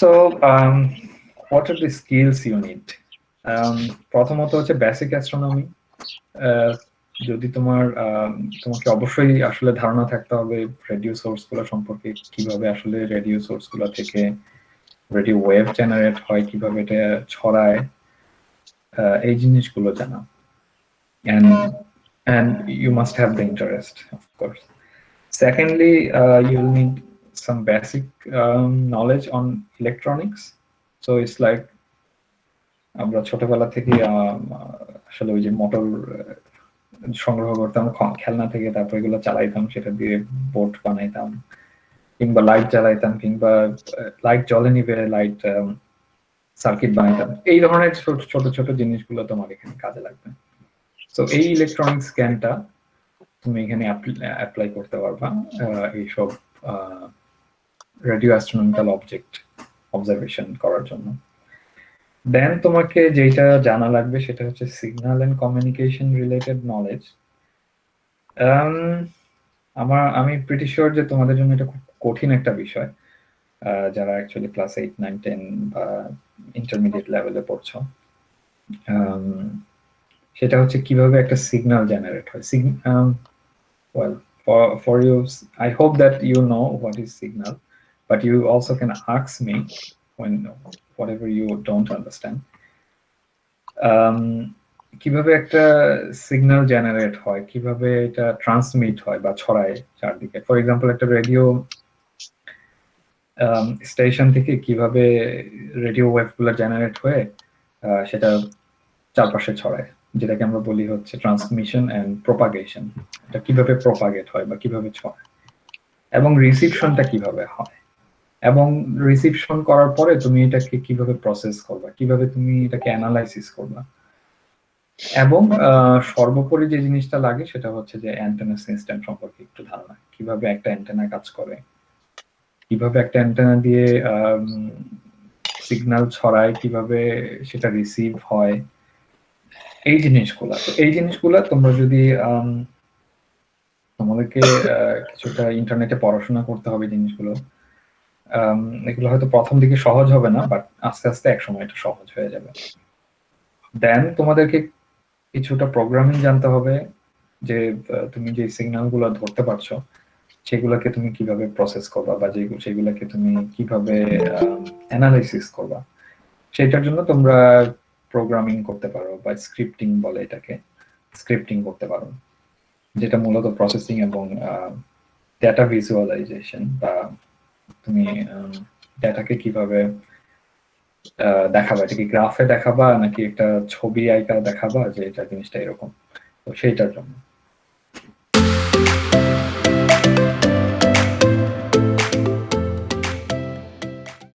So, um, what are the skills you need? Um, প্রথমত হচ্ছে basic astronomy যদি তোমার তোমাকে অবশ্যই আসলে ধারণা থাকতে হবে রেডিও সোর্সগুলো সম্পর্কে কীভাবে আসলে রেডিও সোর্সগুলো থেকে রেডিও ওয়েভ জেনারেট হয় কীভাবে এটা ছড়ায় এই জিনিসগুলো জানা and and you must have the interest secondly uh, you'll need some basic um, knowledge on electronics. So it's like আমরা ছোটবেলা থেকে আসলে ওই যে মোটর সংগ্রহ করতাম খেলনা থেকে তারপর এগুলো চালাইতাম সেটা দিয়ে বোট বানাইতাম কিংবা লাইট জ্বালাইতাম কিংবা লাইট জ্বলে নিবে লাইট সার্কিট বানাইতাম। এই ধরনের ছোট ছোট জিনিসগুলো তোমার এখানে কাজে লাগবে। তো এই ইলেকট্রনিক্স জ্ঞানটা তুমি এখানে অ্যাপ্লাই করতে পারবা এইসব রেডিও অ্যাস্ট্রোনমিক্যাল অবজেক্ট অবজারভেশন করার জন্য। দেন তোমাকে যেটা জানা লাগবে সেটা হচ্ছে signal and communication related knowledge আমার, আমি প্রিটি শিওর যে তোমাদের জন্য এটা খুব কঠিন একটা বিষয় যারা actually class eight nine ten বা ইন্টারমিডিয়েট লেভেলে পড়ছো। সেটা হচ্ছে কীভাবে একটা সিগন্যাল জেনারেট হয়। Well for you, i hope that you know what is signal but you also can ask me when whatever you don't understand. Um, কীভাবে একটা সিগন্যাল জেনারেট হয়? কীভাবে এটা ট্রান্সমিট হয় বা ছড়ায় চারদিকে? ফর এক্সাম্পল একটা রেডিও স্টেশন থেকে কীভাবে রেডিও ওয়েভগুলো জেনারেট হয়ে সেটা চারপাশে ছড়ায়। যেটাকে আমরা বলি হচ্ছে ট্রান্সমিশন এন্ড প্রোপাগেশন এটা কীভাবে প্রোপাগেট হয় বা কীভাবে ছড়ায়? এবং রিসিপশনটা কীভাবে হয়? এবং রিসিপশন করার পরে তুমি এটাকে কীভাবে প্রসেস করবা? কীভাবে তুমি এটাকে অ্যানালাইসিস করবা? এবং সর্বোপরি যে জিনিসটা লাগে সেটা হচ্ছে যে অ্যান্টেনা সিস্টেম সম্পর্কে একটু ধারণা। কীভাবে একটা অ্যান্টেনা কাজ করে? কীভাবে একটা অ্যান্টেনা দিয়ে সিগন্যাল ছড়ায়? কীভাবে সেটা রিসিভ হয়? এই জিনিসগুলা। তো এই জিনিসগুলা তোমরা যদি তোমাদেরকে কিছুটা ইন্টারনেটে পড়াশোনা করতে হবে জিনিসগুলো এগুলো হয়তো প্রথম দিকে সহজ হবে না বাট আস্তে আস্তে এক সময় এটা সহজ হয়ে যাবে। দেন তোমাদেরকে কিছুটা প্রোগ্রামিং জানতে হবে, যে তুমি যে সিগন্যালগুলো ধরতে পারছ, সেগুলোকে তুমি কীভাবে প্রসেস করবা বা যে সেগুলোকে তুমি কীভাবে অ্যানালাইসিস করবা সেটার জন্য তোমরা প্রোগ্রামিং করতে পারো বা স্ক্রিপ্টিং বলে এটাকে স্ক্রিপ্টিং করতে পারো, যেটা মূলত প্রসেসিং এবং ডেটা ভিজুয়ালাইজেশন বা তুমি ডেটাকে কীভাবে দেখাবা? এটা কি গ্রাফে দেখাবা? নাকি একটা ছবি আইকা দেখাবা যে এটা জিনিসটা এরকম? তো সেইটার জন্য।